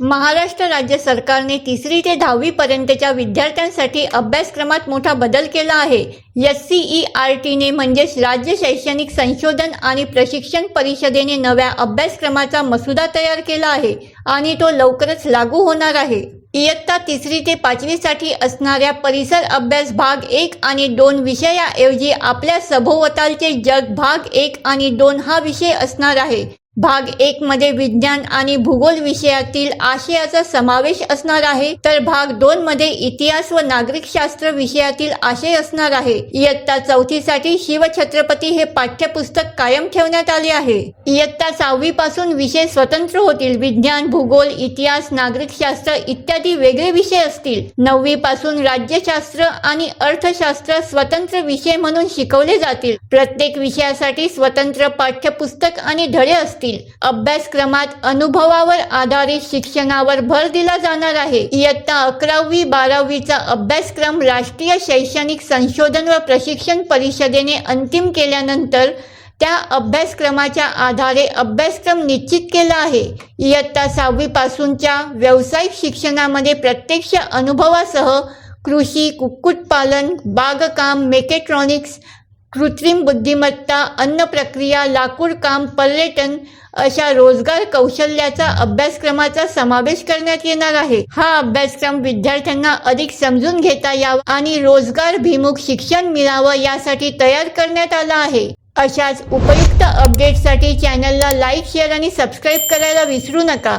महाराष्ट्र राज्य सरकारने तिसरी ते दहावी पर्यंतच्या विद्यार्थ्यांसाठी अभ्यासक्रमात मोठा बदल केला आहे. एस सी ई आर टीने म्हणजेच राज्य शैक्षणिक संशोधन आणि प्रशिक्षण परिषदेने नव्या अभ्यासक्रमाचा मसुदा तयार केला आहे आणि तो लवकरच लागू होणार आहे. इयत्ता तिसरी ते पाचवीसाठी असणाऱ्या परिसर अभ्यास भाग एक आणि दोन विषयाऐवजी आपल्या सभोवतालचे जग भाग एक आणि दोन हा विषय असणार आहे. भाग एक मध्ये विज्ञान आणि भूगोल विषयातील आशयाचा समावेश असणार आहे. तर भाग दोन मध्ये इतिहास व नागरिकशास्त्र विषयातील आशय असणार आहे. इयत्ता चौथीसाठी शिवछत्रपती हे पाठ्यपुस्तक कायम ठेवण्यात आले आहे. इयत्ता सहावी पासून विषय स्वतंत्र होतील. विज्ञान भूगोल इतिहास नागरिकशास्त्र इत्यादी वेगळे विषय असतील. नववी पासून राज्यशास्त्र आणि अर्थशास्त्र स्वतंत्र विषय म्हणून शिकवले जातील. प्रत्येक विषयासाठी स्वतंत्र पाठ्यपुस्तक आणि धडे असतील. अभ्यासक्रमात अनुभवावर आधारित शिक्षणावर भर दिला जाणार आहे. इयत्ता अकरावी बारावीचा अभ्यासक्रम राष्ट्रीय शैक्षणिक संशोधन व प्रशिक्षण परिषदेने अंतिम केल्यानंतर त्या अभ्यासक्रमाच्या आधारे अभ्यासक्रम निश्चित केला आहे. इयत्ता सहावीपासूनच्या व्यावसायिक शिक्षणामध्ये प्रत्यक्ष अनुभवासह कृषी कुक्कुटपालन बागकाम मेकेट्रॉनिक्स कृत्रिम बुद्धिमत्ता अन्न प्रक्रिया लाकूड काम पर्यटन अशा रोजगार कौशल्याचा अभ्यासक्रमाचा समावेश करण्यात येणार आहे. हा अभ्यासक्रम विद्यार्थ्यांना अधिक समजून घेता यावा आणि रोजगार भिमुख शिक्षण मिळावं यासाठी तयार करण्यात आला आहे. अशाच उपयुक्त अपडेटसाठी चॅनलला लाईक शेअर आणि सबस्क्राईब करायला विसरू नका.